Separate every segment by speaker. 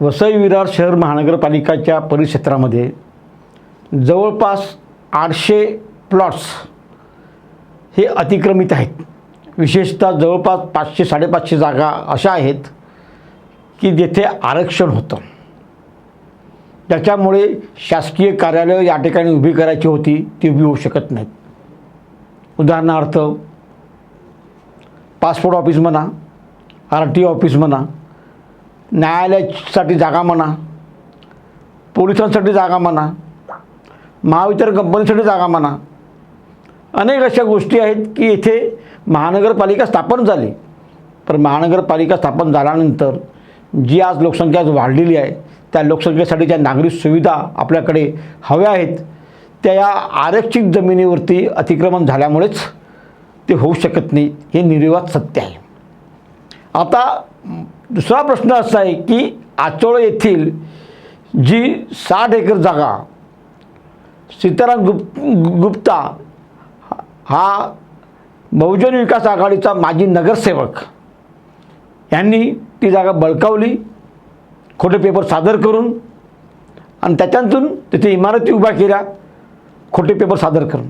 Speaker 1: वसई विरार शहर महानगरपालिकाच्या परिक्षेत्रामध्ये जवळपास आठशे प्लॉट्स हे अतिक्रमित आहेत. विशेषतः जवळपास पाचशे साडेपाचशे जागा अशा आहेत की जेथे आरक्षण होतं. त्याच्यामुळे शासकीय कार्यालय या ठिकाणी उभी करायची होती ती उभी होऊ शकत नाहीत. उदाहरणार्थ पासपोर्ट ऑफिस म्हणा आर टी ऑफिस म्हणा न्यायालयासाठी जागा म्हणा पोलिसांसाठी जागा म्हणा महावितरण कंपनीसाठी जागा म्हणा अनेक अशा गोष्टी आहेत की येथे महानगरपालिका स्थापन झाली. पण महानगरपालिका स्थापन झाल्यानंतर जी आज लोकसंख्या आज वाढलेली आहे त्या लोकसंख्येसाठी ज्या नागरिक सुविधा आपल्याकडे हव्या आहेत त्या या आरक्षित जमिनीवरती अतिक्रमण झाल्यामुळेच ते होऊ शकत नाही हे निर्विवाद सत्य आहे. आता दुसरा प्रश्न असा आहे की आचोळ येथील जी साठ एकर जागा सीताराम गुप गुप्ता हा बहुजन विकास आघाडीचा माजी नगरसेवक यांनी ती जागा बळकावली खोटे पेपर सादर करून आणि त्याच्यातून तिथे इमारती उभ्या केल्या खोटे पेपर सादर करून.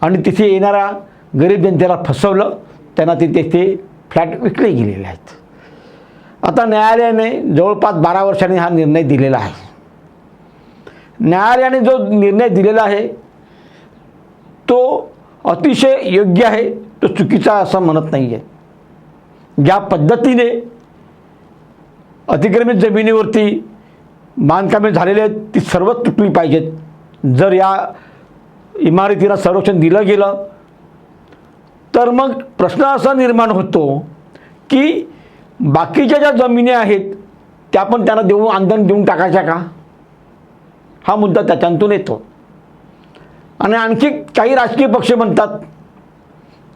Speaker 1: आणि तिथे येणाऱ्या गरीब जनतेला फसवलं त्यांना ते तेथे फ्लॅट विकले गेलेले आहेत. आता न्यायालयाने जवळपास बारा वर्षांनी हा निर्णय दिलेला आहे. न्यायालयाने जो निर्णय दिलेला आहे तो अतिशय योग्य आहे तो चुकीचा असं म्हणत नाही आहे ज्या पद्धतीने अतिक्रमित जमिनीवरती बांधकामे झालेली आहेत ती सर्वच तुटली पाहिजेत. जर या इमारतीला संरक्षण दिलं गेलं तर मग प्रश्न असा निर्माण होतो की बाकीच्या ज्या जमिनी आहेत त्या पण त्यांना देऊन आंदोलन देऊन टाकायच्या का? हा मुद्दा त्याच्यातून येतो. आणि आणखी काही राजकीय पक्ष म्हणतात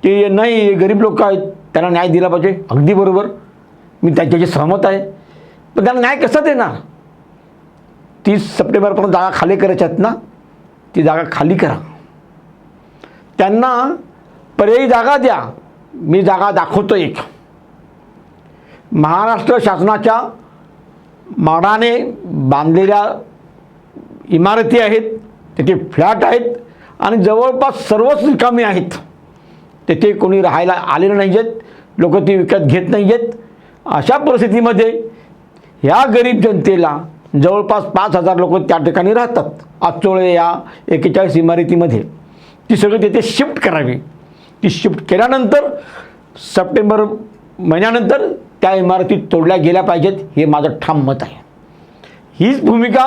Speaker 1: की नाही गरीब लोक आहेत त्यांना न्याय दिला पाहिजे. अगदी बरोबर. मी त्याच्याशी सहमत आहे. पण त्यांना न्याय कसा देणार? तीस सप्टेंबरपर्यंत जागा खाली करायच्या आहेत ना? ती जागा खाली करा. त्यांना पर्यायी जागा द्या. मी जागा दाखवतो एक. महाराष्ट्र शासनाच्या माडाने बांधलेल्या इमारती आहेत तिथे फ्लॅट आहेत आणि जवळपास सर्वच रिकामी आहेत. तेथे कोणी राहायला आलेलं नाही आहेत लोक ती विकत घेत नाही आहेत अशा परिस्थितीमध्ये ह्या गरीब जनतेला जवळपास पाच हजार लोक त्या ठिकाणी राहतात आचोळे या एकेचाळीस इमारतीमध्ये. ती सगळी तिथे शिफ्ट करावी. ती शिफ्ट केल्यानंतर सप्टेंबर महिन्यानंतर त्या इमारती तोडल्या गेल्या पाहिजेत हे माझं ठाम मत आहे. हीच भूमिका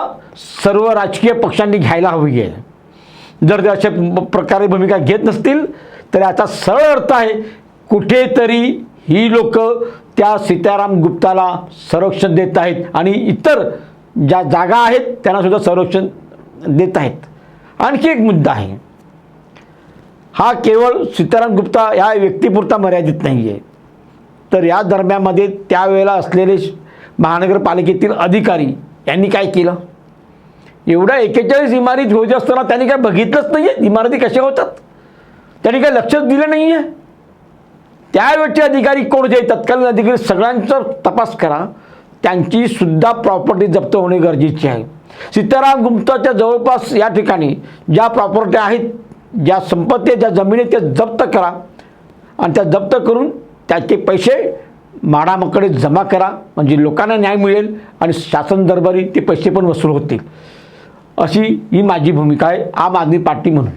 Speaker 1: सर्व राजकीय पक्षांनी घ्यायला हवी आहे. जर ते अशा प्रकारे भूमिका घेत नसतील तर याचा सरळ अर्थ आहे कुठेतरी ही लोक त्या सीताराम गुप्ताला संरक्षण देत आहेत आणि इतर ज्या जागा आहेत त्यांनासुद्धा संरक्षण देत आहेत. आणखी एक मुद्दा आहे. हा केवळ सीताराम गुप्ता या व्यक्तीपुरता मर्यादित नाही आहे तर या दरम्यानमध्ये त्यावेळेला असलेले श- महानगरपालिकेतील अधिकारी यांनी काय केलं? एवढ्या एकेचाळीस इमारती होत असताना त्यांनी काय बघितलंच नाही आहे इमारती कशा होतात? त्यांनी काय लक्षच दिलं नाही आहे त्यावेळचे अधिकारी कोण जे तत्कालीन अधिकारी सगळ्यांचा तपास करा. त्यांची सुद्धा प्रॉपर्टी जप्त होणे गरजेचे आहे. सीताराम गुप्ताच्या जवळपास या ठिकाणी ज्या प्रॉपर्टी आहेत ज्या संपत्ती आहेत, ज्या जमिनी आहेत, त्या जप्त करा. आणि त्या जप्त करून त्याचे पैसे माडामकडे जमा करा. म्हणजे लोकांना न्याय मिळेल आणि शासन दरबारी ते पैसे पण वसूल होतील. अशी ही माझी भूमिका आहे. आम आदमी पार्टी म्हणून.